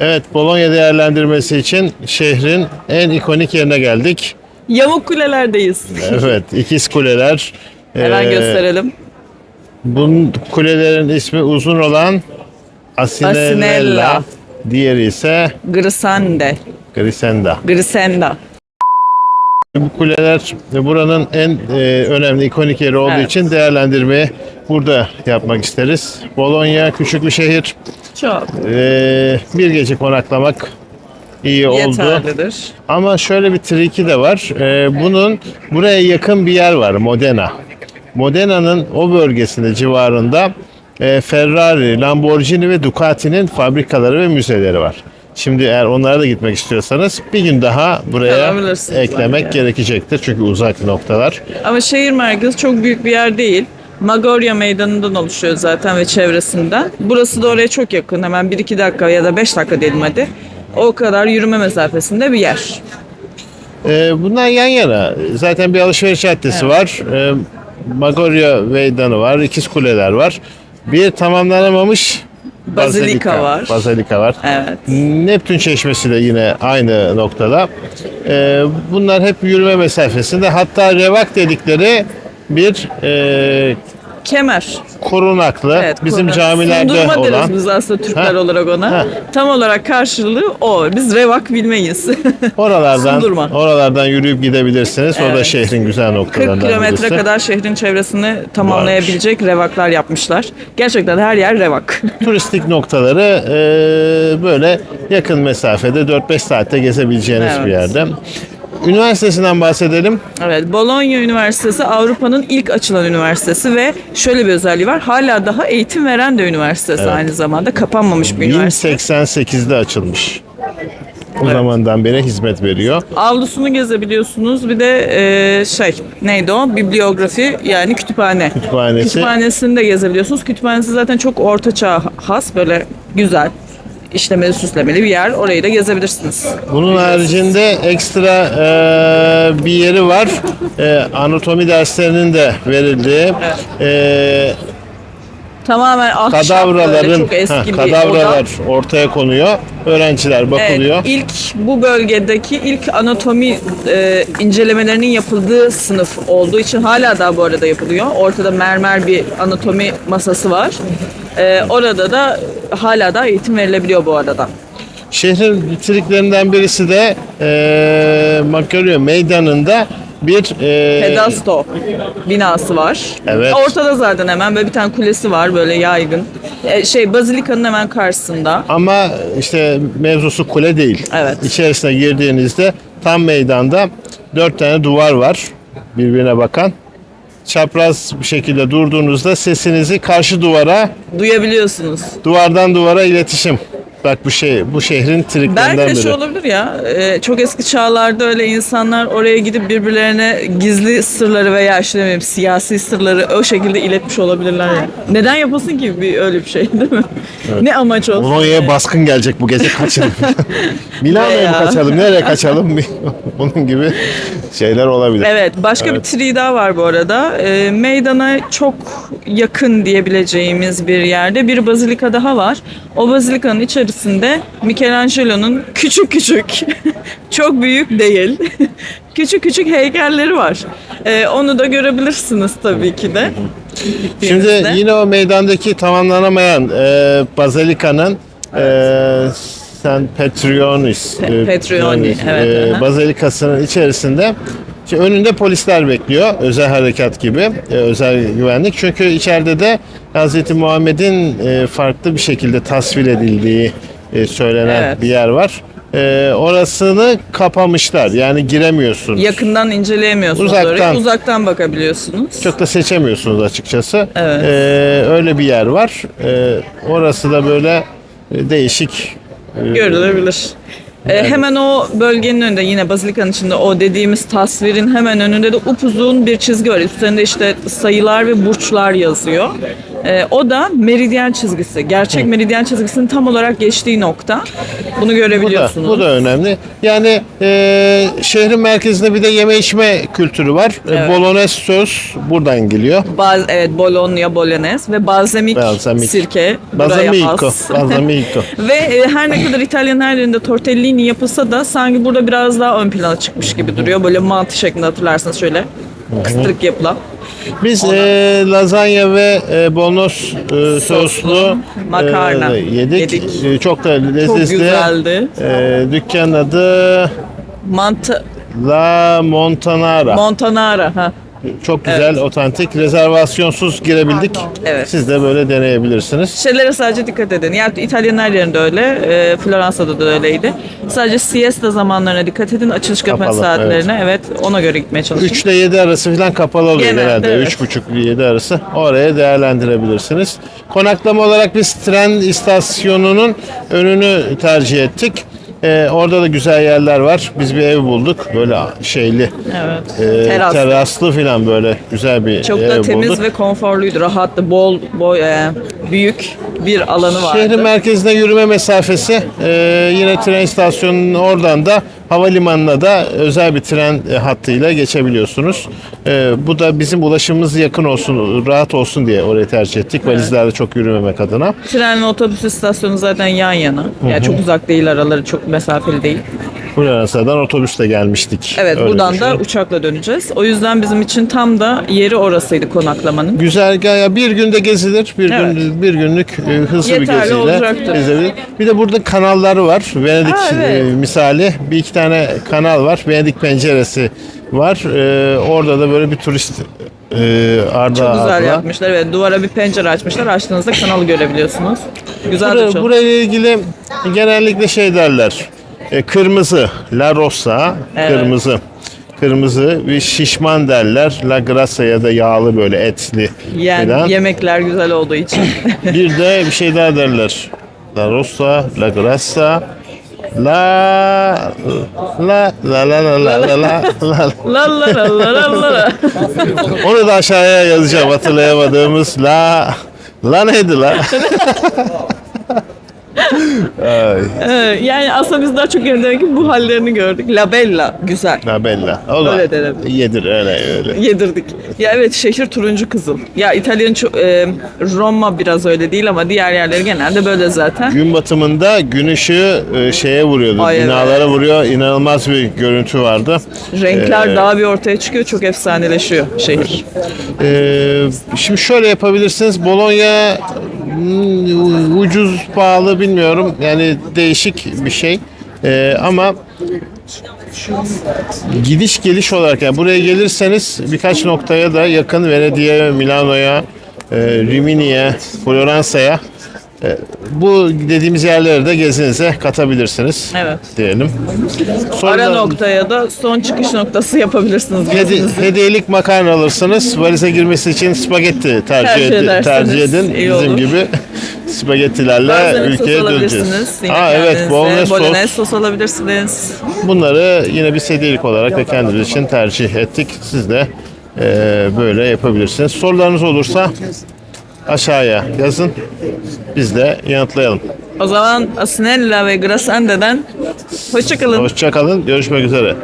Evet, Bologna değerlendirmesi için şehrin en ikonik yerine geldik. Yamuk kulelerdeyiz. Evet, ikiz kuleler. Hemen Ee, gösterelim. Bunun kulelerin ismi uzun olan Asinella. Asinella. Diğeri ise Grisande. Grisenda. Grisenda. Bu kuleler buranın en e, önemli ikonik yeri olduğu Evet. için değerlendirmeyi burada yapmak isteriz. Bologna küçük bir şehir. Çok Ee, bir gece konaklamak iyi oldu. yeterlidir. Ama şöyle bir triki de var. Ee, bunun buraya yakın bir yer var Modena. Modena'nın o bölgesinde civarında e, Ferrari, Lamborghini ve Ducati'nin fabrikaları ve müzeleri var. Şimdi eğer onlara da gitmek istiyorsanız bir gün daha buraya Kalabilirsiniz eklemek belki. gerekecektir. Çünkü uzak noktalar. Ama şehir merkezi çok büyük bir yer değil. Magorya Meydanı'ndan oluşuyor zaten ve çevresinden. Burası da oraya çok yakın. Hemen 1-2 dakika ya da 5 dakika diyelim hadi. O kadar yürüme mesafesinde bir yer. Ee, bunlar yan yana. Zaten bir alışveriş caddesi var. Ee, Magorya Meydanı var. İkiz Kuleler var. Bir tamamlanamamış Bazilika var. Bazilika var. Evet. Neptün Çeşmesi de yine aynı noktada. Ee, bunlar hep yürüme mesafesinde. Hatta revak dedikleri bir e, Kemer. korunaklı Evet, bizim konu. camilerde Sundurma deriz olan biz aslında Türkler Ha. olarak ona. Ha. Tam olarak karşılığı o. Biz revak bilmeyiz. oralardan Sundurma. oralardan yürüyüp gidebilirsiniz. O da Evet. şehrin güzel 40 noktalarından kilometre birisi. kadar şehrin çevresini tamamlayabilecek revaklar yapmışlar. Gerçekten her yer revak. turistik noktaları e, böyle yakın mesafede 4-5 saatte gezebileceğiniz Evet. bir yerde. Üniversitesinden bahsedelim. Evet, Bologna Üniversitesi Avrupa'nın ilk açılan üniversitesi ve şöyle bir özelliği var. Hala daha eğitim veren de üniversitesi aynı zamanda. Kapanmamış bir üniversite. 1088'de açılmış. O zamandan beri hizmet veriyor. Avlusunu gezebiliyorsunuz. Bir de e, şey neydi o? Bibliografi yani kütüphane. Kütüphanesi. Kütüphanesini de gezebiliyorsunuz. Kütüphanesi zaten çok orta çağ has böyle güzel işlemeli süslemeli bir yer. Orayı da gezebilirsiniz. Bunun haricinde ekstra e, bir yeri var. E, anatomi derslerinin de verildiği. E, Tamamen ahşap böyle kadavraların çok eski ha, bir kadavralar oda. ortaya konuyor. Öğrenciler bakılıyor. Evet, ilk bu bölgedeki ilk anatomi e, incelemelerinin yapıldığı sınıf olduğu için hala da bu arada yapılıyor. Ortada mermer bir anatomi masası var. E, orada da hala da eğitim verilebiliyor bu arada. Şehrin bitiriklerinden birisi de e, Makarya Meydanı'nda bir e, Pedasto binası var. Evet. Ortada zaten hemen böyle bir tane kulesi var böyle yaygın. E, şey Bazilika'nın hemen karşısında. Ama işte mevzusu kule değil. Evet. İçerisine girdiğinizde tam meydanda dört tane duvar var birbirine bakan. Çapraz bir şekilde durduğunuzda sesinizi karşı duvara, Duyabiliyorsunuz. duvardan duvara iletişim. Bak bu şey, bu şehrin triklerinden Belki biri. olabilir ya. e, çok eski çağlarda öyle insanlar oraya gidip birbirlerine gizli sırları veya işte ne bileyim, siyasi sırları o şekilde iletmiş olabilirler ya. Neden yapılsın ki bir öyle bir şey değil mi? Ne amaç olsun? Bolonya'ya baskın gelecek bu gece kaçalım. Milano'ya mı Veya- kaçalım? Nereye kaçalım? Bunun gibi şeyler olabilir. Evet, başka bir tri daha var bu arada. E, meydana çok yakın diyebileceğimiz bir yerde bir bazilika daha var. O bazilikanın içerisinde Michelangelo'nun küçük küçük, çok büyük değil, küçük küçük heykelleri var. E, onu da görebilirsiniz tabii ki de. Şimdi yine o meydandaki tamamlanamayan e, Bazilika'nın e, San Petrionis Pe- e, Petrioni, evet, e. Bazilikası'nın içerisinde işte önünde polisler bekliyor. Özel harekat gibi, e, özel güvenlik. Çünkü içeride de Hz. Muhammed'in e, farklı bir şekilde tasvir edildiği e, söylenen Evet. bir yer var. E, orasını kapamışlar. Yani giremiyorsunuz. Yakından inceleyemiyorsunuz Uzaktan. orayı. Uzaktan bakabiliyorsunuz. Çok da seçemiyorsunuz açıkçası. Evet. Ee, öyle bir yer var. Ee, orası da böyle e, değişik. Görülebilir. Ee, hemen o bölgenin önünde yine Bazilika'nın içinde o dediğimiz tasvirin hemen önünde de upuzun bir çizgi var. Üstünde işte sayılar ve burçlar yazıyor. E, o da meridyen çizgisi. Gerçek meridyen çizgisinin tam olarak geçtiği nokta. Bunu Bu da, görebiliyorsunuz. bu da önemli. Yani e, şehrin merkezinde bir de yeme içme kültürü var. E, Evet. Bolognese sos buradan geliyor. Baz, evet Bologna Bolognese ve balsamik, Balsamik. sirke has. Balsamico. ve e, her ne kadar İtalyan her yerinde tortellini yapılsa da sanki burada biraz daha ön plana çıkmış gibi duruyor. Böyle mantı şeklinde hatırlarsanız şöyle kıstırık yapılan. Biz e, lazanya ve e, bolognese e, soslu makarna e, yedik. yedik. E, çok da lezzetli. Çok güzeldi. E, dükkanın adı Mantı La Montanara. Montanara. Ha. Çok güzel, otantik. Rezervasyonsuz girebildik. Evet. Siz de böyle deneyebilirsiniz. Şeylere sadece dikkat edin. Yani İtalyan her yerinde öyle. E, Floransa'da da öyleydi. Sadece siesta zamanlarına dikkat edin. Açılış Kapalı, saatlerine. Evet. ona göre gitmeye çalışın. 3 ile 7 arası falan kapalı oluyor Genelde, genelde. evet. 3,5 ile 7 arası. Oraya değerlendirebilirsiniz. Konaklama olarak biz tren istasyonunun önünü tercih ettik. Ee, orada da güzel yerler var. Biz bir ev bulduk. Böyle şeyli, Evet. e, Teras. teraslı falan böyle güzel bir Çok ev da temiz bulduk. ve konforluydu. Rahattı. Bol, boy, e, büyük bir alanı vardı. Şehrin merkezine yürüme mesafesi e, yine tren istasyonunun oradan da havalimanına da özel bir tren e, hattıyla geçebiliyorsunuz. E, bu da bizim ulaşımımız yakın olsun, rahat olsun diye orayı tercih ettik. Valizlerde çok yürümemek adına. Tren ve otobüs istasyonu zaten yan yana. Yani çok uzak değil araları, çok mesafeli değil. Floransa'dan otobüsle gelmiştik. Evet, Öyle buradan da uçakla döneceğiz. O yüzden bizim için tam da yeri orasıydı konaklamanın. Güzergah ya bir günde gezilir. Bir Evet. gün bir günlük e, hızlı bir Yeterli geziyle olacaktır. gezilir. Bir de burada kanalları var. Venedik Ha, evet. e, misali bir iki tane kanal var. Venedik penceresi var. E, orada da böyle bir turist e, arda Çok güzel arda. yapmışlar. Evet, duvara bir pencere açmışlar. Açtığınızda kanalı görebiliyorsunuz. Güzel de Bura, çok. burayla ilgili genellikle şey derler. E, kırmızı, La Rosa, Evet. kırmızı. Kırmızı bir şişman derler. La Grassa ya da yağlı böyle etli. Yani falan. yemekler güzel olduğu için. Bir de bir şey daha derler. La Rosa, La Grassa, La La La La La La La La La la la la la la la la. Onu da aşağıya yazacağım hatırlayamadığımız La La neydi la? Ee, yani aslında biz daha çok yani demek ki bu hallerini gördük. La Bella, güzel. La Bella. O da Öyle derim. yedir öyle öyle. Yedirdik. Ya evet şehir turuncu kızıl. Ya İtalyan çok, e, Roma biraz öyle değil ama diğer yerleri genelde böyle zaten. Gün batımında gün ışığı e, şeye vuruyordu. Ay, evet. binalara vuruyor. İnanılmaz bir görüntü vardı. Renkler Ee, daha bir ortaya çıkıyor. Çok efsaneleşiyor şehir. Ee, şimdi şöyle yapabilirsiniz. Bologna ucuz, pahalı bilmiyorum. Yani değişik bir şey. Ee, ama gidiş geliş olarak yani buraya gelirseniz birkaç noktaya da yakın Venedik'e, Milano'ya, e, Rimini'ye, Floransa'ya bu dediğimiz yerleri de gezinize katabilirsiniz. Evet. Diyelim. Sonra Ara noktaya da son çıkış noktası yapabilirsiniz. Hedi- hediyelik makarna alırsınız. Valize girmesi için spagetti tercih, Tercih ederseniz tercih edin. iyi Bizim olur. gibi spagettilerle Bazen sos ülkeye döneceğiz. Aa, evet, bolognese Bolognese sos. sos alabilirsiniz. Bunları yine bir hediyelik olarak da kendiniz için tercih ettik. Siz de e, böyle yapabilirsiniz. Sorularınız olursa aşağıya yazın. Biz de yanıtlayalım. O zaman Asinella ve Grasande'den hoşçakalın. Hoşçakalın. Görüşmek üzere.